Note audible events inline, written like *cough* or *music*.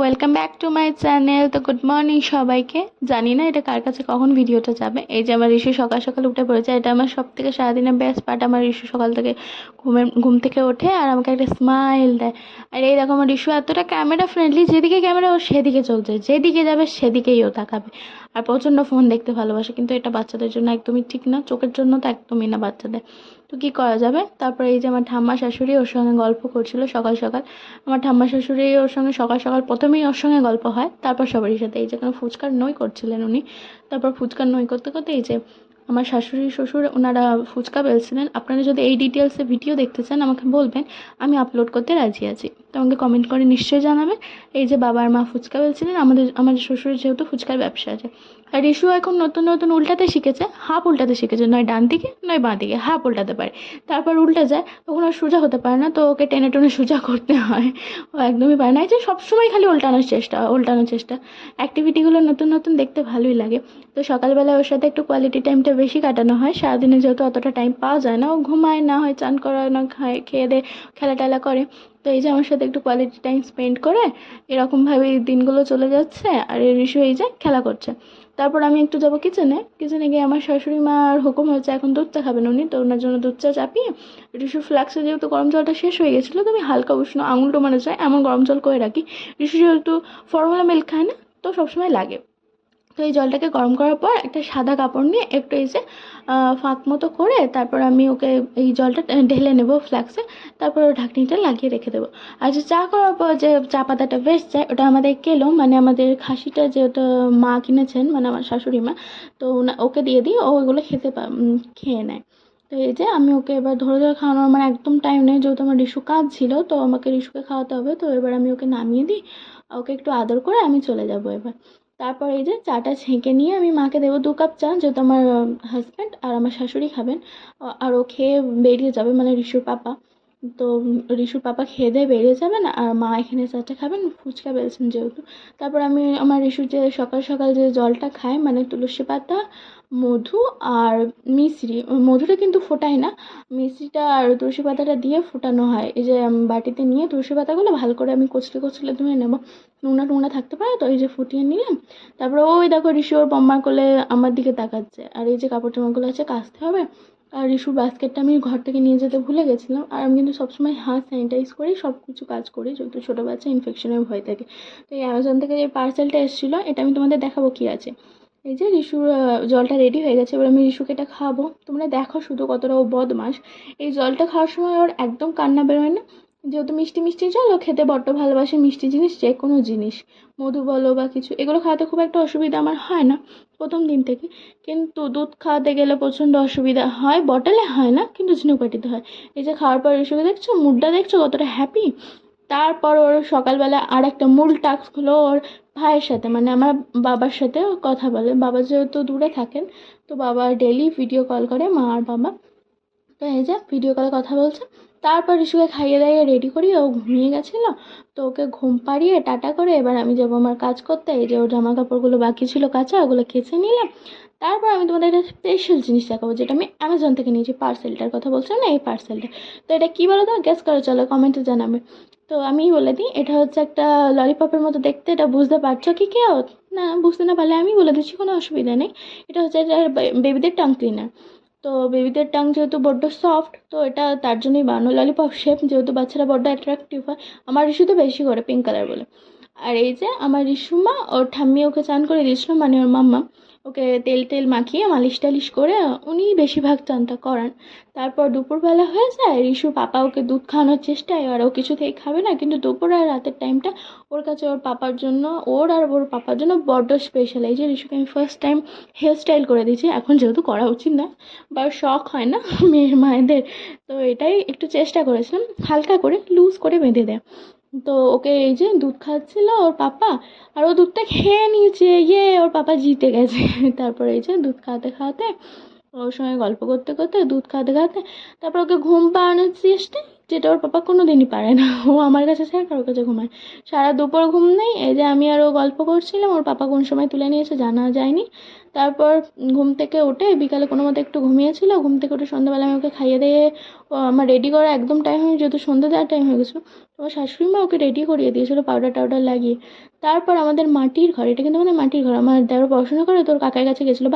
Welcome back to my channel তো good morning সবাইকে। জানি না এটা কার কাছে কখন ভিডিওটা যাবে। এই যে আমার ঋষু সকাল সকাল উঠে পড়েছে, এটা আমার সব থেকে সারাদিনের বেস্ট পার্ট আমার ঋষু সকাল থেকে ঘুমের ঘুম থেকে ওঠে আর আমাকে একটা স্মাইল দেয়। আর এই দেখো আমার ঋষু এতটা ক্যামেরা ফ্রেন্ডলি যেদিকে ক্যামেরা ও সেদিকে চলছে। যেদিকে যাবে সেদিকেই ও তাকাবে। আর প্রচণ্ড ফোন দেখতে ভালোবাসে, কিন্তু এটা বাচ্চাদের জন্য একদমই ঠিক না, চোখের জন্য তো একদমই না বাচ্চাদের। তো কি করা যাবে? তারপরে এই যে আমার ঠাম্মা শাশুড়ি ওর সঙ্গে গল্প করছিল সকাল সকাল। আমার ঠাম্মা শাশুড়ি ওর সঙ্গে সকাল সকাল প্রথমেই ওর সঙ্গে গল্প হয়, তারপর সবারই সাথে। এই যে কোনো ফুচকার নই করছিলেন উনি। তারপর ফুচকার নই করতে করতে এই যে আমার শাশুড়ি, শ্বশুর ওনারা ফুচকা বেলছিলেন। আপনারা যদি এই ডিটেলসে ভিডিও দেখতে চান, আমাকে বলবেন, আমি আপলোড করতে রাজি আছি। তো আমাকে কমেন্ট করে নিশ্চয়ই জানাবেন এই যে বাবার মা ফুচকা বেলছিলেন, আমাদের আমাদের শ্বশুরের যেহেতু ফুচকার ব্যবসা আছে। আর রিশু এখন নতুন নতুন উল্টাতে শিখেছে, হাফ উল্টাতে শিখেছে, নয় ডান দিকে, নয় বাঁ দিকে, হাফ উল্টাতে পারে। তারপর উল্টে যায়, তখন আর সোজা হতে পারে না, তো ওকে টেনে টেনে সোজা করতে হয়। ও একদমই পারে না, এই যে সবসময় খালি উল্টানোর চেষ্টা উল্টানোর চেষ্টা। অ্যাক্টিভিটিগুলো নতুন নতুন দেখতে ভালোই লাগে। তো সকালবেলা ওর সাথে একটু কোয়ালিটি টাইমটা বেশি কাটানো হয়। সারাদিনে যেহেতু অতটা টাইম পাওয়া যায় না, ও ঘুমায় না, হয় চান করা না, খায়, খেয়ে দে খেলা টেলা করে। তো এই যে আমার সাথে একটু কোয়ালিটি টাইম স্পেন্ড করে এরকমভাবেই দিনগুলো চলে যাচ্ছে আর ঋষু এই যে খেলা করছে। তারপর আমি একটু যাব কিচেনে কিচেনে গিয়ে আমার শাশুড়ি মার হুকুম হয়েছে, এখন দুধ চা খাবেন উনি। তো ওনার জন্য দুধ চা চাপিয়ে ঋষুর ফ্লাক্সে যেহেতু গরম জলটা শেষ হয়ে গেছিল, তো আমি হালকা উষ্ণ আঙুল টোমানো যায় এমন গরম জল করে রাখি। ঋষু যেহেতু ফর্মুলা মিল্ক খায় না, তো সবসময় লাগে। তো এই জলটাকে গরম করার পর একটা সাদা কাপড় নিয়ে একটু এই যে ফাঁক মতো করে তারপর আমি ওকে এই জলটা ঢেলে নেব ফ্লাক্সে তারপর ঢাকনিটা লাগিয়ে রেখে দেবো। আর যে চা করার পর যে চা পাতাটা বেশ যায়, ওটা আমাদের কেলো মানে আমাদের খাসিটা যেটা মা কিনেছেন মানে আমার শাশুড়ি মা, তো ওকে দিয়ে দিই ও ওগুলো খেতে খেয়ে নেয়। তো এই যে আমি ওকে এবার ধরে ধরে খাওয়ানোর আমার একদম টাইম নেই, যেহেতু আমার রিশু কাজ ছিল তো আমাকে রিশুকে খাওয়াতে হবে। তো এবার আমি ওকে নামিয়ে দিই, ওকে একটু আদর করে আমি চলে যাব এবার। তারপর এই যে চাটা ছেঁকে নিয়ে আমি মাকে দেবো দু কাপ চা, যেহেতু আমার হাজব্যান্ড আর আমার শাশুড়ি খাবেন। আর ও খেয়ে বেরিয়ে যাবে মানে রিশুর পাপা। তো রিশুর পাপা খেয়ে দিয়ে বেরিয়ে যাবেন আর মা এখানে চাটা খাবেন, ফুচকা বেলছেন যেহেতু। তারপর আমি আমার রিশুর যে সকাল সকাল যে জলটা খায় মানে তুলসী পাতা মধু আর মিশ্রি। মধুটা কিন্তু ফোটাই না। মিশ্রিটা আর তুলসী পাতাটা দিয়ে ফোটানো হয়। এই যে বাটিতে নিয়ে তুলসী পাতাগুলো ভালো করে আমি কচলে কচলে ধুয়ে নেব। নোংরা টোংরা থাকতে পারে তো, এই যে ফুটিয়ে নিলাম। তারপরে ওই দেখো ঋষি ওর বম্মার কোলে আমার দিকে তাকাচ্ছে। আর এই যে কাপড় জামাগুলো আছে, কাচতে হবে। আর ঋষুর বাস্কেটটা আমি ঘর থেকে নিয়ে যেতে ভুলে গেছিলাম। আর আমি কিন্তু সবসময় হাত স্যানিটাইজ করি সব কিছু কাজ করি, যেহেতু ছোটো বাচ্চা ইনফেকশনের ভয় থাকে। তো এই অ্যামাজন থেকে যে পার্সেলটা এসেছিল, এটা আমি তোমাদের দেখাবো কী আছে। এই যে ঋষুর জলটা রেডি হয়ে গেছে, এবার আমি ঋষুকে এটা খাওয়াবো। তোমরা দেখো শুধু কতটা ও বদমাস এই জলটা খাওয়ার সময় ওর একদম কান্না বেরোয় না। যেহেতু মিষ্টি মিষ্টি জল, ও খেতে বড্ড ভালোবাসে মিষ্টি জিনিস, যে কোনো জিনিস। মধু বলো বা কিছু, এগুলো খাওয়াতে খুব একটা অসুবিধা আমার হয় না, প্রথম দিন থেকে। কিন্তু দুধ খাওয়াতে গেলে প্রচণ্ড অসুবিধা হয়, বটলে হয় না, কিন্তু ঝিনুকপাটিতে হয়। এই যে খাওয়ার পর এসে দেখছ, মুডটা দেখছ কতটা হ্যাপি তারপর ওর সকালবেলা আর একটা মূল টাস্ক হলো ওর ভাইয়ের সাথে মানে আমার বাবার সাথে কথা বলে। বাবা যেহেতু দূরে থাকেন, তো বাবা ডেলি ভিডিও কল করে মা আর বাবা। তো এই যে ভিডিও কলে কথা বলছে, তারপর ঋষুকে খাইয়ে দাইয়ে রেডি করি ও ঘুমিয়ে গেছিল। তো ওকে ঘুম পাড়িয়ে টাটা করে এবার আমি যাব আমার কাজ করতে। এই যে ওর জামা কাপড়গুলো বাকি ছিল কাঁচা, ওগুলো কেচে নিলাম। তারপর আমি তোমাদের একটা স্পেশাল জিনিস দেখাবো, যেটা আমি অ্যামাজন থেকে নিয়েছি পার্সেলটার কথা বলছিলাম না, এই পার্সেলটা তো এটা কী বলো তো? গ্যাস করে, চলো কমেন্টে জানাবে। তো আমি বলে দিই, এটা হচ্ছে একটা ললিপপের মতো দেখতে, এটা বুঝতে পারছ কি কেউ? না, বুঝতে না পারলে আমি বলে দিচ্ছি, কোনো অসুবিধা নেই। এটা হচ্ছে এটা বেবিদের টাং ক্লিনার তো বেবিদের টাং যেহেতু বড্ড সফট তো এটা তার জন্যই বানানো ললিপপ শেপ যেহেতু বাচ্চারা বড্ড অ্যাট্রাকটিভ হয়। আমার শুধু বেশি করে পিঙ্ক কালার বলে। আর এই যে আমার রিশুমা ওর ঠাম্মি ওকে চান করে দিয়েছিল মানে ওর মাম্মা। ওকে তেল টেল মাখিয়ে মালিশ টালিশ করে উনি বেশিরভাগ চানটা করান। তারপর দুপুরবেলা হয়ে যায় রিশু পাপা ওকে দুধ খাওয়ানোর চেষ্টায়, আর ও কিছুতেই খাবে না, কিন্তু দুপুর আর রাতের টাইমটা ওর কাছে ওর পাপার জন্য, ওর আর ওর পাপার জন্য বড্ড স্পেশাল এই যে রিশুকে আমি ফার্স্ট টাইম হেয়ার স্টাইল করে দিয়েছি, এখন যেহেতু করা উচিত না, বা শখ হয় না মেয়ের মায়েদের তো এটাই একটু চেষ্টা করেছিলাম, হালকা করে লুজ করে বেঁধে দেয়। তো ওকে এই যে দুধ খাচ্ছিল ওর পাপা, আর ও দুধটা খেয়ে নিয়েছে ইয়ে ওর পাপা জিতে গেছে। *laughs* তারপরে এই যে দুধ খাওয়াতে খাওয়াতে ওর সঙ্গে গল্প করতে করতে দুধ খাওয়াতে খাওয়াতে তারপর ওকে ঘুম পাড়ানোর চেষ্টা, যেটা ওর পাপা কোনো দিনই পারে না। ও আমার কাছে ছাড়া কারোর কাছে ঘুমায় সারা দুপুর ঘুম নেই, এই যে আমি আর ও গল্প করছিলাম, ওর পাপা কোন সময় তুলে নিয়েছে জানা যায়নি। তারপর ঘুম থেকে উঠে বিকালে কোনো মতো একটু ঘুমিয়েছিল, ঘুম থেকে উঠে সন্ধ্যাবেলা আমি ওকে খাইয়ে দিয়ে আমার রেডি করা একদম টাইম হয়ে, যেহেতু সন্ধ্যা দেওয়ার টাইম হয়ে গেছিল আমার শাশুড়ি মা ওকে রেডি করিয়ে দিয়েছিলো পাউডার টাউডার লাগিয়ে। তারপর আমাদের মাটির ঘর, এটা কিন্তু আমাদের মাটির ঘর, আমার দেওয়ার পড়াশোনা করে তোর কাকার কাছে গেছিল।